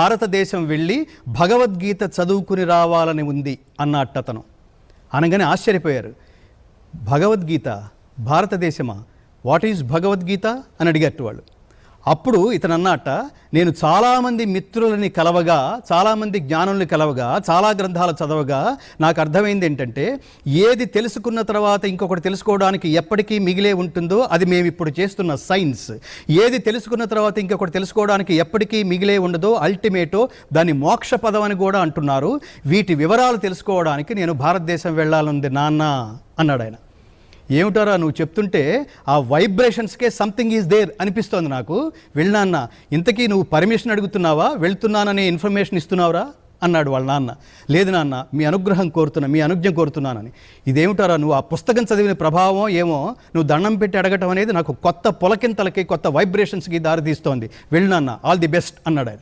భారతదేశం వెళ్ళి భగవద్గీత చదువుకుని రావాలని ఉంది అన్నట్టు అతను. అనగానే ఆశ్చర్యపోయారు. భగవద్గీత భారతదేశమా? What is Bhagavad Gita? అని అడిగట్టు వాళ్ళు. అప్పుడు ఇతను అన్నట్ట నేను చాలామంది మిత్రులని కలవగా చాలామంది జ్ఞానుల్ని కలవగా చాలా గ్రంథాలు చదవగా నాకు అర్థమైంది ఏంటంటే ఏది తెలుసుకున్న తర్వాత ఇంకొకటి తెలుసుకోవడానికి ఎప్పటికీ మిగిలే ఉంటుందో అది మేము ఇప్పుడు చేస్తున్న సైన్స్. ఏది తెలుసుకున్న తర్వాత ఇంకొకటి తెలుసుకోవడానికి ఎప్పటికీ మిగిలే ఉండదో అల్టిమేటో దాన్ని మోక్ష పదం అని కూడా అంటున్నారు. వీటి వివరాలు తెలుసుకోవడానికి నేను భారతదేశం వెళ్ళాలంది నాన్న అన్నాడు ఆయన ఏమిటారా నువ్వు చెప్తుంటే ఆ వైబ్రేషన్స్కే సంథింగ్ ఈజ్ దేర్ అనిపిస్తోంది నాకు. వెళ్ళినాన్న ఇంతకీ నువ్వు పర్మిషన్ అడుగుతున్నావా? వెళ్తున్నాననే ఇన్ఫర్మేషన్ ఇస్తున్నావురా? అన్నాడు వాళ్ళ నాన్న. లేదు నాన్న మీ అనుగ్రహం కోరుతున్నా మీ అనుజ్ఞ కోరుతున్నానని. ఇదేమిటారా నువ్వు ఆ పుస్తకం చదివిన ప్రభావం ఏమో నువ్వు దండం పెట్టి అడగటం అనేది నాకు కొత్త పొలకింతలకి కొత్త వైబ్రేషన్స్కి దారితీస్తోంది. వెళ్ళినాన్న ఆల్ ది బెస్ట్ అన్నాడు ఆయన.